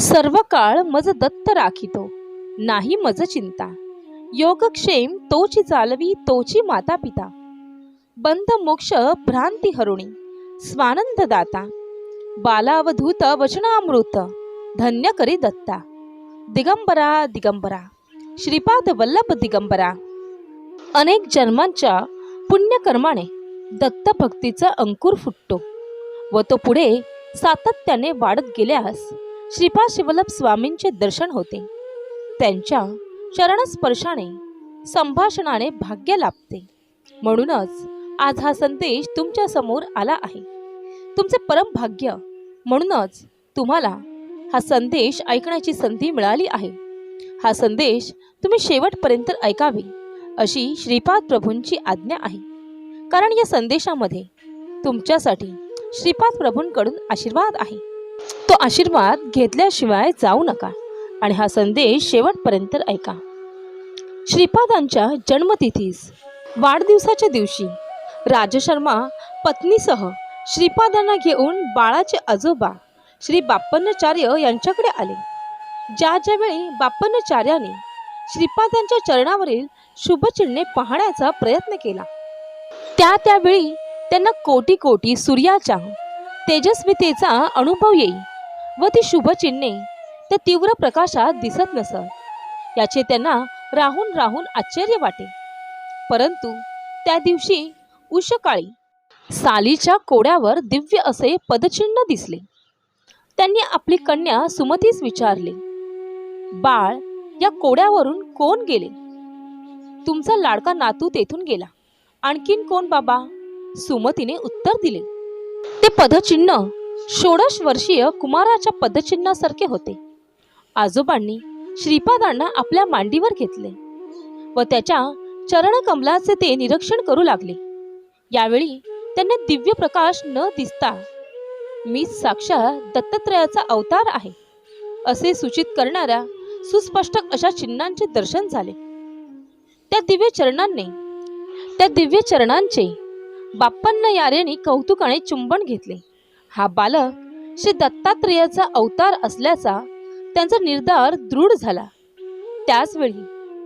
सर्व काळ मज दत्त राखितो नाही मज चिंता. योगक्षेम तोची चालवी तोची माता पिता बंद मोक्ष भ्रांती हरुणी स्वानंद दाता. बालावधूत वचनामृत धन्य करी दत्ता. दिगंबरा दिगंबरा. श्रीपाद वल्लभ दिगंबरा. अनेक जन्मांच्या पुण्यकर्माने दत्तभक्तीचा अंकुर फुटतो व तो पुढे सातत्याने वाढत गेल्यास श्रीपाद शिवलप स्वामींचे दर्शन होते. त्यांच्या चरणस्पर्शाने संभाषणाने भाग्य लाभते. म्हणूनच आज हा संदेश तुमच्यासमोर आला आहे. तुमचे परम भाग्य म्हणूनच तुम्हाला हा संदेश ऐकण्याची संधी मिळाली आहे. हा संदेश तुम्ही शेवटपर्यंत ऐकावे अशी श्रीपाद प्रभूंची आज्ञा आहे. कारण या संदेशामध्ये तुमच्यासाठी श्रीपाद प्रभूंकडून आशीर्वाद आहे. तो आशीर्वाद घेतल्याशिवाय जाऊ नका आणि हा संदेश शेवटपर्यंत ऐका. श्रीपादांच्या जन्मतिथीस वाढदिवसाच्या दिवशी राजशर्मा पत्नीसह श्रीपादांना घेऊन बाळाचे आजोबा श्री बाप्पन्नाचार्य यांच्याकडे आले. ज्या ज्यावेळी बाप्पन्नाचार्याने श्रीपादांच्या चरणावरील शुभचिन्हे पाहण्याचा प्रयत्न केला त्या त्यावेळी त्यांना कोटी कोटी सूर्याच्या तेजस्वितेचा अनुभव येई व ती शुभचिन्हे त्या तीव्र प्रकाशात दिसत नसत. याचे त्यांना राहून राहून आश्चर्य वाटे. परंतु त्या दिवशी उषकाळी सालीच्या कोड्यावर दिव्य असे पदचिन्ह दिसले. त्यांनी आपली कन्या सुमतीस विचारले बाळ या कोड्यावरून कोण गेले? तुमचा लाडका नातू तेथून गेला. आणखीन कोण बाबा? सुमतीने उत्तर दिले ते पदचिन्ह षोडश वर्षीय कुमाराच्या पदचिन्हासारखे होते. आजोबांनी श्रीपादांना आपल्या मांडीवर घेतले व त्याच्या चरणकमलाचे ते निरीक्षण करू लागले. यावेळी त्यांना दिव्य प्रकाश न दिसता मी साक्षात दत्तात्रयाचा अवतार आहे असे सूचित करणाऱ्या सुस्पष्ट अशा चिन्हांचे दर्शन झाले. त्या दिव्य चरणांनी त्या दिव्य चरणांचे बाप्पांना यारेने कौतुकाने चुंबन घेतले. हा बालक श्री दत्तात्रेयाचा अवतार असल्याचा त्यांचा निर्धार दृढ झाला. त्याचवेळी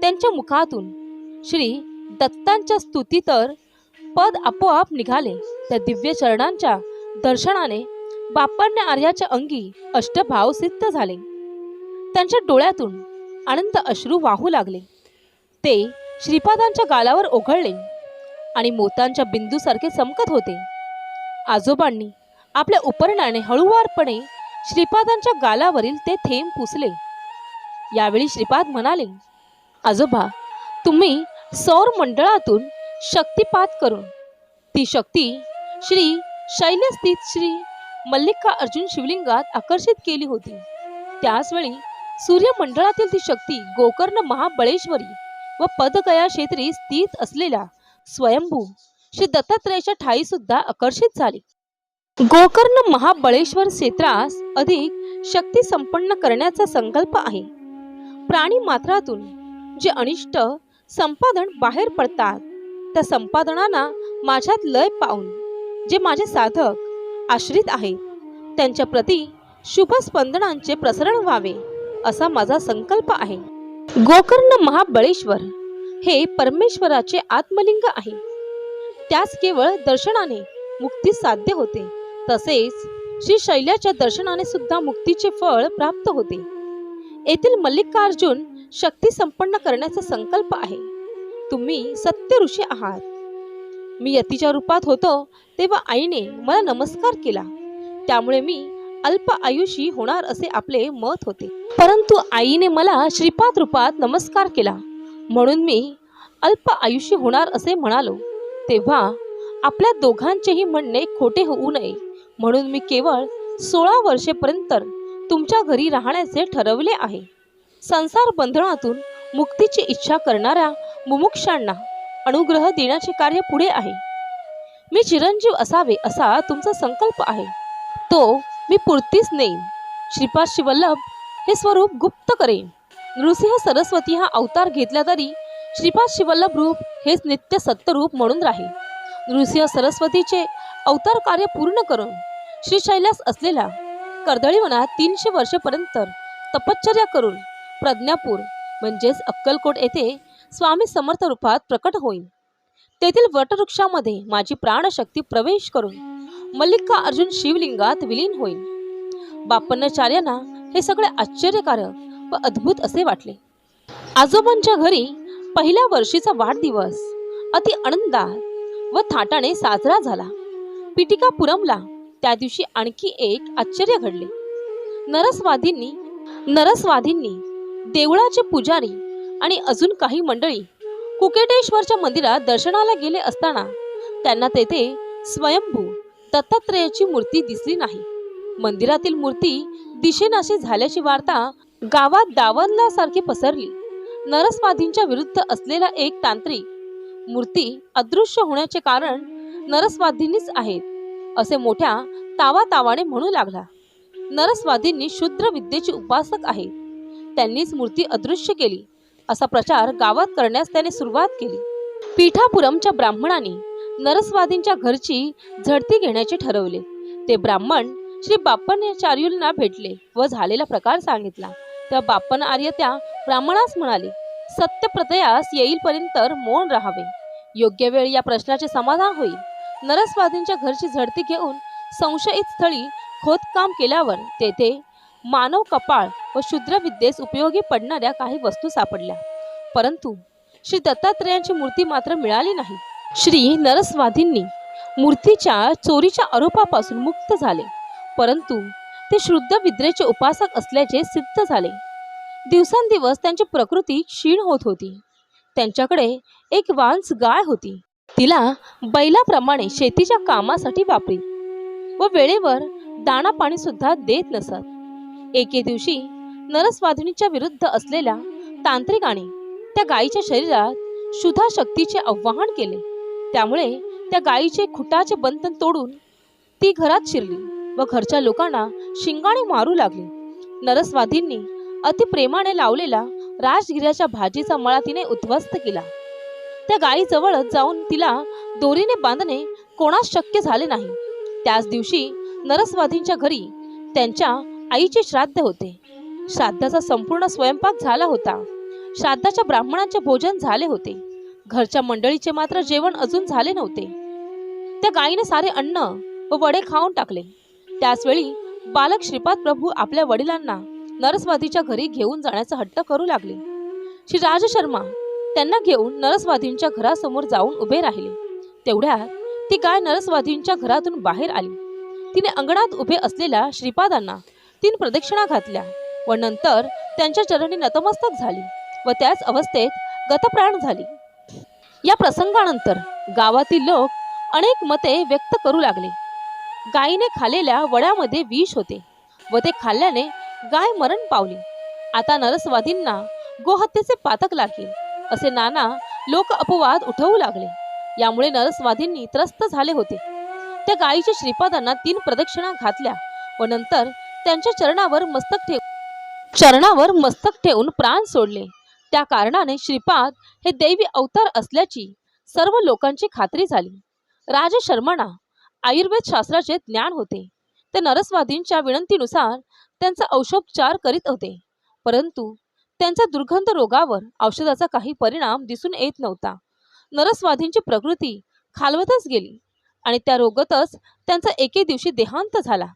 त्यांच्या मुखातून श्री दत्तांच्या स्तुती तर पद आपोआप निघाले. त्या दिव्य चरणांच्या दर्शनाने बाप्पांना आर्याच्या अंगी अष्टभाव सिद्ध झाले. त्यांच्या डोळ्यातून आनंद अश्रू वाहू लागले. ते श्रीपादांच्या गालावर ओघळले. आणि मोतांच्या बिंदूसारखे चमकत होते. आजोबांनी आपल्या उपरणाने हळुवारपणे श्रीपादांच्या गालावरील ते थेंब पुसले. यावेळी श्रीपाद म्हणाले आजोबा तुम्ही सौर मंडळातून शक्तिपात करून ती शक्ती श्री शैलस्थित श्री मल्लिका अर्जुन शिवलिंगात आकर्षित केली होती. त्याचवेळी सूर्यमंडळातील ती शक्ती गोकर्ण महाबळेश्वरी व पदगया क्षेत्री स्थित असलेल्या स्वयंभू. श्री दत्तात्रयाच्या ठाई सुद्धा आकर्षित झाली. गोकर्ण महाबळेश्वर क्षेत्रास अधिक शक्ती संपन्न करण्याचा संकल्प आहे. प्राणी मात्रातून जे अनिष्ट संपादन बाहेर पडतात त्या संपादनांना माझ्यात लय पाहून जे माझे साधक आश्रित आहेत. त्यांच्या प्रती शुभ स्पंदनांचे प्रसरण व्हावे असा माझा संकल्प आहे. गोकर्ण महाबळेश्वर हे परमेश्वराचे आत्मलिंग आहे. त्यास केवळ दर्शनाने मुक्ती साध्य होते. तसेच श्री शैल्याच्या दर्शनाने सुद्धा मुक्तीचे फळ प्राप्त होते. येथील मल्लिकार्जुन शक्ती संपन्न करण्याचा संकल्प आहे. तुम्ही सत्य ऋषी आहात. मी यतीच्या रूपात होतो तेव्हा आईने मला नमस्कार केला. त्यामुळे मी अल्प आयुषी होणार असे आपले मत होते. परंतु आईने मला श्रीपाद रूपात नमस्कार केला. म्हणून मी अल्प आयुष्य होणार असे म्हणालो. तेव्हा आपल्या दोघांचेही म्हणणे खोटे होऊ नये. म्हणून मी केवळ सोळा वर्षेपर्यंत तुमच्या घरी राहण्याचे ठरवले आहे. संसार बंधनातून मुक्तीची इच्छा करणाऱ्या मुमुक्षांना अनुग्रह देण्याचे कार्य पुढे आहे. मी चिरंजीव असावे असा तुमचा संकल्प आहे. तो मी पुरतीच नेईन. श्रीपाद शिवल्लभ हे स्वरूप गुप्त करेन. नृसिंह सरस्वती हा अवतार घेतला तरी श्रीपाद शिवल्लभ रूप हेच नित्य सत्यरूप म्हणून राहील. नृसिंह सरस्वतीचे अवतार कार्य पूर्ण करून श्री शैलास असलेला कर्दळीवनात तीनशे वर्षेपर्यंत तपश्चर्या करून प्रज्ञापूर म्हणजेच अक्कलकोट येथे स्वामी समर्थ रूपात प्रकट होईल तेथील वटवृक्षामध्ये माझी प्राणशक्ती प्रवेश करून मल्लिका अर्जुन शिवलिंगात विलीन होईल बापन्नाचार्यांना हे सगळे आश्चर्यकारक व अद्भुत असे वाटले. आजोबांच्या घरी पहिल्या वर्षीचा वाढदिवस. अति आनंदात व थाटाने साजरा झाला. पिटिकापुरमला त्या दिवशी आणखी एक आश्चर्य घडले. नरसवादींनी नरसवादींनी देवळाचे पुजारी आणि अजून काही मंडळी कुकेटेश्वरच्या मंदिरात दर्शनाला गेले असताना त्यांना तेथे स्वयंभू दत्तात्रेयाची मूर्ती दिसली नाही. मंदिरातील मूर्ती दिशेनाशी झाल्याची वार्ता गावात दावणल्यासारखी पसरली. नरसवादींच्या विरुद्ध असलेला एक तांत्रिक मूर्ती अदृश्य होण्याचे कारण नरसवादींनीच आहेत असे मोठ्या तावातावाने म्हणू लागला. नरसवादींनी शूद्र विद्येचे उपासक आहेत त्यांनीच मूर्ती अदृश्य केली असा प्रचार गावात करण्यास त्याने सुरुवात केली. पीठापुरमच्या ब्राह्मणांनी नरसवादींच्या घरची झडती घेण्याचे ठरवले. ते ब्राह्मण श्री बाप्पनाचार्यूंना भेटले व झालेला प्रकार सांगितला. त्या बाप्पन आर्य त्या ब्राह्मणास म्हणाले सत्य प्रतयास येईलपर्यंत मौन राहावे. योग्य वेळ या प्रश्नाचे समाधान होईल. नरसवादींच्या घरची झडती घेऊन संशयित स्थळी खोदकाम केल्यावर तेथे मानव कपाळ व शूद्रविद्येस उपयोगी पडणाऱ्या काही वस्तू सापडल्या. परंतु श्री दत्तात्रेयांची मूर्ती मात्र मिळाली नाही. श्री नरसवादींनी मूर्तीच्या चोरीच्या आरोपापासून मुक्त झाले. परंतु ते शुद्ध विद्रेचे उपासक असल्याचे सिद्ध झाले. दिवसांदिवस त्यांची प्रकृती क्षीण होत होती. त्यांच्याकडे एक वांस गाय होती. तिला बैलाप्रमाणे शेतीच्या कामासाठी वापरी व वेळेवर दाणा पाणी सुद्धा देत नसत. एके दिवशी नरस्वाधिनीच्या विरुद्ध असलेल्या तांत्रिकाने त्या गायीच्या शरीरात शुद्धा शक्तीचे आवाहन केले. त्यामुळे त्या गायीचे खुटाचे बंधन तोडून ती घरात शिरली. व घरच्या लोकांना शिंगाणे मारू लागली. नरस्वाधींनी अतिप्रेमाने लावलेला राजगिऱ्याच्या भाजीचा मळा तिने उद्ध्वस्त केला. त्या गायीजवळ जाऊन तिला दोरीने बांधणे कोणास शक्य झाले नाही. त्याच दिवशी नरस्वाधींच्या घरी त्यांच्या आईचे श्राद्ध होते. श्राद्धाचा संपूर्ण स्वयंपाक झाला होता. श्राद्धाच्या ब्राह्मणांचे भोजन झाले होते. घरच्या मंडळीचे मात्र जेवण अजून झाले नव्हते. त्या गायीने सारे अन्न व वडे खाऊन टाकले. त्याचवेळी बालक श्रीपाद प्रभू आपल्या वडिलांना नरसवादीच्या घरी घेऊन जाण्याचा हट्ट करू लागले. श्री राज शर्मा त्यांना घेऊन नरसवादींच्या घरासमोर जाऊन उभे राहिले. तेवढ्यात ती गाय नरसवादींच्या घरातून बाहेर आली. तिने अंगणात उभे असलेल्या श्रीपादांना तीन प्रदक्षिणा घातल्या व नंतर त्यांच्या चरणी नतमस्तक झाली व त्याच अवस्थेत गतप्राण झाली. या प्रसंगानंतर गावातील लोक अनेक मते व्यक्त करू लागले. गायीने खाल्लेल्या वड्यामध्ये विष होते व ते खाल्ल्याने गाय मरण पावली. आता नरसवादींना गोहत्येचे पातक लागेल. असे नाना लोक अपवाद उठवू लागले. यामुळे नरसवादींनी त्रस्त झाले होते. त्या गायीच्या श्रीपादांना तीन प्रदक्षिणा घातल्या व नंतर त्यांच्या चरणावर मस्तक ठेव चरणावर मस्तक ठेवून प्राण सोडले. त्या कारणाने श्रीपाद हे दैवी अवतार असल्याची सर्व लोकांची खात्री झाली. राज शर्मणा आयुर्वेद शास्त्राचे ज्ञान होते. ते नरसवादींच्या विनंतीनुसार त्यांचा औषोपचार करीत होते. परंतु त्यांचा दुर्गंध रोगावर औषधाचा काही परिणाम दिसून येत नव्हता. नरसवादींची प्रकृती खालवतच गेली आणि त्या रोगातच त्यांचा एके दिवशी देहांत झाला.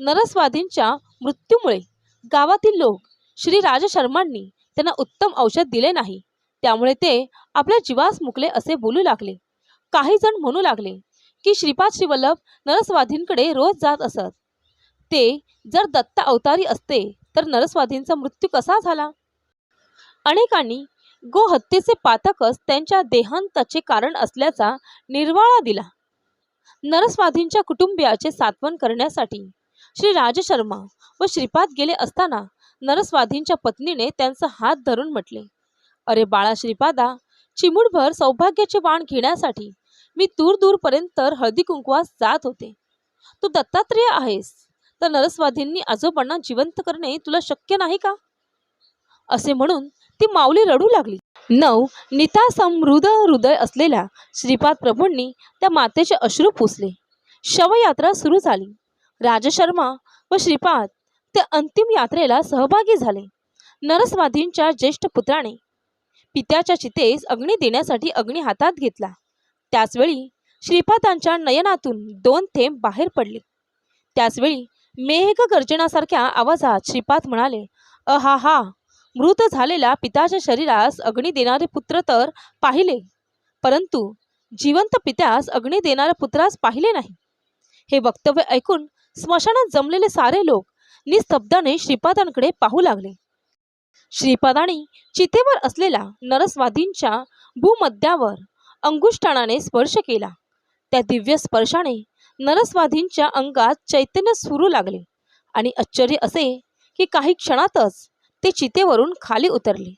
नरसवादींच्या मृत्यूमुळे गावातील लोक श्री राज शर्मांनी त्यांना उत्तम औषध दिले नाही. त्यामुळे ते आपल्या जीवास मुकले असे बोलू लागले. काही जण म्हणू लागले की श्रीपाद श्रीवल्लभ नरसवाधींकडे रोज जात असत. ते जर दत्त अवतारी असते तर नरसवादींचा मृत्यू कसा झाला? अनेकांनी गोहत्येचे पातकच त्यांच्या देहांताचे कारण असल्याचा निर्वाळा दिला. नरस्वाधींच्या कुटुंबियाचे सात्वन करण्यासाठी श्री राजशर्मा व श्रीपाद गेले असताना नरस्वाधींच्या पत्नीने त्यांचा हात धरून म्हटले अरे बाळा श्रीपादा चिमुडभर सौभाग्याचे वाण घेण्यासाठी मी दूर दूरपर्यंत हळदी कुंकवास जात होते. तू दत्तात्रेय आहेस. तर नरस्वाधींनी आजोबांना जिवंत करणे तुला शक्य नाही का? असे म्हणून ती माऊली रडू लागली. नऊ निता समृद्ध हृदय असलेल्या श्रीपाद प्रभूंनी त्या मातेचे अश्रू पुसले. शवयात्रा सुरू झाली. राजशर्मा व श्रीपाद ते अंतिम यात्रेला सहभागी झाले. नरस्वाधींच्या ज्येष्ठ पुत्राने पित्याच्या चितेस अग्नी देण्यासाठी अग्नी हातात घेतला. त्याचवेळी श्रीपादांच्या नयनातून दोन थेंब बाहेर पडले. त्याचवेळी मेघ गर्जनासारख्या आवाजात श्रीपाद म्हणाले अहा हा मृत झालेल्या पित्याच्या शरीरास अग्नी देणारे पुत्र तर पाहिले परंतु जिवंत पित्यास अग्नी देणाऱ्या पुत्रास पाहिले नाही. हे वक्तव्य ऐकून स्मशानात जमलेले सारे लोक निस्तब्धाने श्रीपादांकडे पाहू लागले. श्रीपादांनी चितेवर असलेल्या नरसवादींच्या भूमध्यावर अंगुष्ठानाने स्पर्श केला. त्या दिव्य स्पर्शाने नरस्वाधींच्या अंगात चैतन्य सुरू लागले आणि आश्चर्य असे की काही क्षणातच ते चितेवरून खाली उतरले.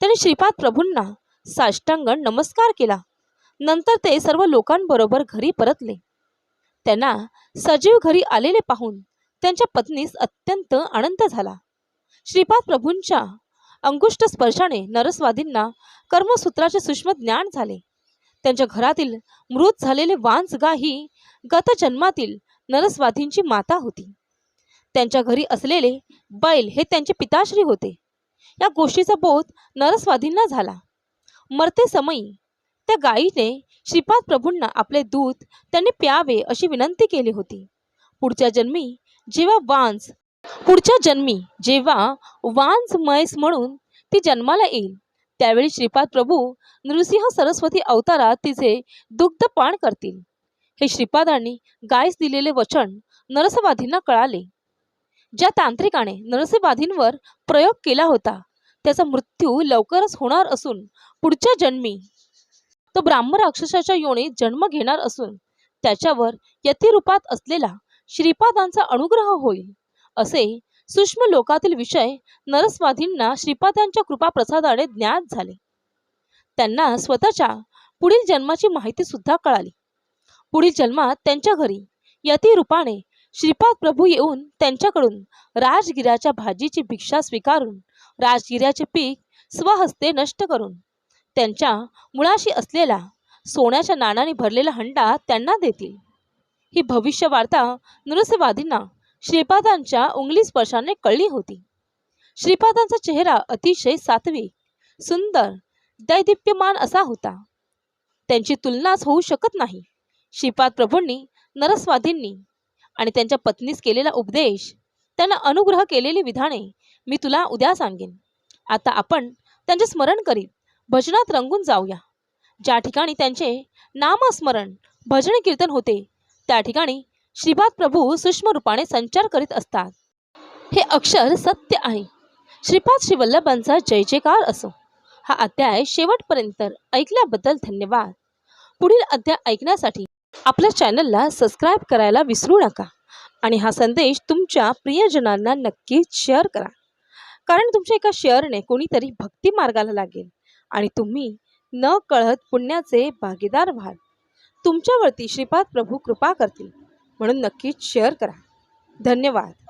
त्याने श्रीपाद प्रभूंना साष्टांग नमस्कार केला. नंतर ते सर्व लोकांबरोबर घरी परतले. त्यांना सजीव घरी आलेले पाहून त्यांच्या पत्नीस अत्यंत आनंद झाला. श्रीपाद प्रभूंच्या अंगुष्ठ स्पर्शाने नरस्वादींना कर्मसूत्राचे सूक्ष्म ज्ञान झाले. त्यांच्या घरातील मृत झालेले वांसगा ही गत जन्मातील नरस्वाधींची माता होती. त्यांच्या घरी असलेले बैल हे त्यांचे पिताश्री होते. या गोष्टीचा बोध नरस्वाधींना झाला. मरते समयी त्या गायीने श्रीपाद प्रभूंना आपले दूध त्यांनी प्यावे अशी विनंती केली होती. पुढच्या जन्मी जेव्हा वांस पुढच्या जन्मी जेव्हा वांस म्हैस म्हणून ती जन्माला येईल त्यावेळी श्रीपाद प्रभू नृसिंह सरस्वती अवतारात तिचे दुग्धपान करतील. हे श्रीपादांनी गायस दिलेले वचन नरसवाधींना कळाले. ज्या तांत्रिकाने नरसवाधींवर प्रयोग केला होता त्याचा मृत्यू लवकरच होणार असून पुढच्या जन्मी तो ब्राह्मण राक्षसाच्या योनीत जन्म घेणार असून त्याच्यावर यतिरूपात असलेला श्रीपादांचा अनुग्रह होईल असे सूक्ष्म लोकातील विषय नरस्वाधींना श्रीपादांच्या कृपाप्रसादाने ज्ञात झाले. त्यांना स्वतःच्या पुढील जन्माची माहिती सुद्धा कळाली. पुढील जन्मात त्यांच्या घरी यती रूपाने श्रीपाद प्रभू येऊन त्यांच्याकडून राजगिऱ्याच्या भाजीची भिक्षा स्वीकारून राजगिऱ्याचे पीक स्वहस्ते नष्ट करून त्यांच्या मुळाशी असलेला सोन्याच्या नाणाने भरलेला हंडा त्यांना देतील. ही भविष्यवार्ता वार्ता श्रीपादांच्या उंगली स्पर्शाने कळली होती. श्रीपादांचा चेहरा अतिशय सात्विक सुंदर दैदिप्यमान असा होता. त्यांची तुलनाच होऊ शकत नाही. श्रीपाद प्रभूंनी नरस्वाधींनी आणि त्यांच्या पत्नीस केलेला उपदेश त्यांना अनुग्रह केलेली विधाने मी तुला उद्या सांगेन. आता आपण त्यांचे स्मरण करीत भजनात रंगून जाऊया. ज्या ठिकाणी त्यांचे नामस्मरण भजन कीर्तन होते त्या ठिकाणी श्रीपाद प्रभू सूक्ष्म रूपाने संचार करीत असतात. हे अक्षर सत्य आहे. श्रीपाद श्रीवल्लभांचा जय जयकार असो. हा अध्याय शेवटपर्यंत ऐकल्याबद्दल धन्यवाद. पुढील अध्याय ऐकण्यासाठी आपल्या चॅनलला सबस्क्राईब करायला विसरू नका आणि हा संदेश तुमच्या प्रियजनांना नक्कीच शेअर करा. कारण तुमच्या एका शेअरने कोणीतरी भक्ती मार्गाला लागेल आणि तुम्ही न कळत पुण्याचे भागीदार व्हाल. तुमच्यावरती श्रीपाद प्रभू कृपा करतील. म्हणून नक्कीच शेअर करा. धन्यवाद.